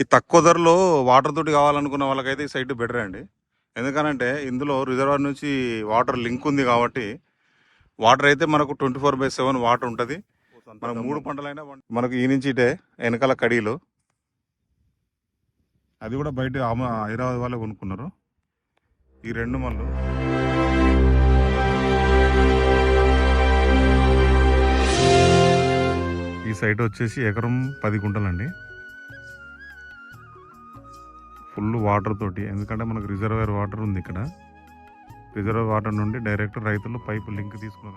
ఈ తక్కువ ధరలో వాటర్ తోటి కావాలనుకున్న వాళ్ళకైతే ఈ సైట్ బెటర్ అండి. ఎందుకనంటే ఇందులో రిజర్వాయర్ నుంచి వాటర్ లింక్ ఉంది కాబట్టి వాటర్ అయితే మనకు twenty four by seven water ఉంటుంది. మనకు మూడు పంటలైనా మనకు ఈ నుంచి ఇటే వెనకాల కడీలు. అది కూడా బయట హైదరాబాద్ వాళ్ళే కొనుక్కున్నారు. ఈ రెండు మళ్ళు. ఈ సైట్ వచ్చేసి ఎకరం పది గుంటలండి ఫుల్ వాటర్ తోటి ఎందుకంటే మనకు రిజర్వేర్ వాటర్ ఉంది ఇక్కడ. రిజర్వేర్ వాటర్ నుండి డైరెక్ట్ రైతులు పైపు లింక్ తీసుకున్నాం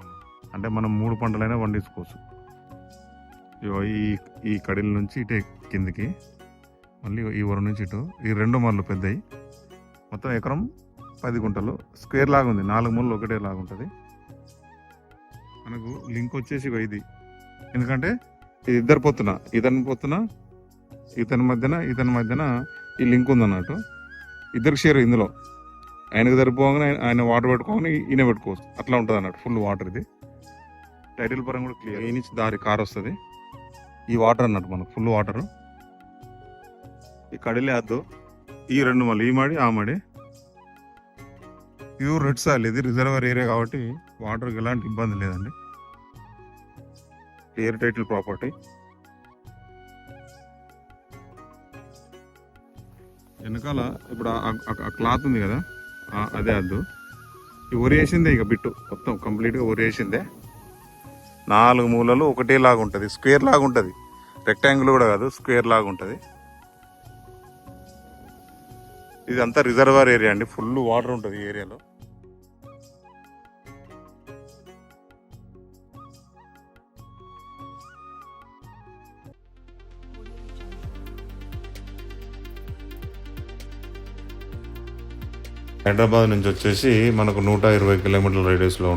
అంటే మనం మూడు పంటలైనా పండించుకోవచ్చు ఇగో ఈ ఈ కడిల నుంచి ఇటే కిందికి మళ్ళీ ఈ వరం నుంచి ఇటు. ఈ రెండు మళ్ళు పెద్దవి మొత్తం ఎకరం పది గుంటలు. స్క్వేర్ లాగా ఉంది. నాలుగు మూలలు ఒకటే లాగా ఉంటుంది. మనకు లింక్ వచ్చేసి ఇది. ఎందుకంటే ఇది ఇద్దరు పొత్తున ఇతని పొత్తున ఇతని మధ్యన ఇతని మధ్యన ఈ లింక్ ఉందన్నట్టు. ఇద్దరికి షేర్ ఇందులో. ఆయనకు సరిపోగానే ఆయన- వాటర్ పెట్టుకోగానే ఈయన పెట్టుకోవచ్చు. అట్లా ఉంటుంది అన్నట్టు ఫుల్ వాటర్ ఇది. టైటిల్ పరంగా కూడా క్లియర్ ఈ నుంచి దారి కార్ వస్తుంది. ఈ వాటర్ అన్నట్టు మనకు ఫుల్ వాటర్ ఈ కడిలే అద్దు. ఈ రెండు మళ్ళీ ఈ మాడి ఆ మాడి. ప్యూర్ రెడ్ సాయిల్ ఇది రిజర్వర్ ఏరియా కాబట్టి వాటర్కి ఎలాంటి ఇబ్బంది లేదండి. క్లియర్ టైటిల్ ప్రాపర్టీ వెనకాల ఇప్పుడు ఆ- క్లాత్ ఉంది కదా? అదే అద్దు. ఈ ఒరేసిందే ఇక బిట్టు. మొత్తం కంప్లీట్గా ఒరేసిందే. నాలుగు మూలలు ఒకటే లాగా ఉంటుంది. స్క్వేర్ లాగా ఉంటుంది. రెక్టాంగిల్ కూడా కాదు స్క్వేర్ లాగా ఉంటుంది. ఇదంతా రిజర్వాయర్ ఏరియా అండి. ఫుల్ వాటర్ ఉంటుంది ఈ ఏరియాలో. హైదరాబాద్ నుంచి వచ్చేసి మనకు నూట ఇరవై కిలోమీటర్ల రేడియస్లో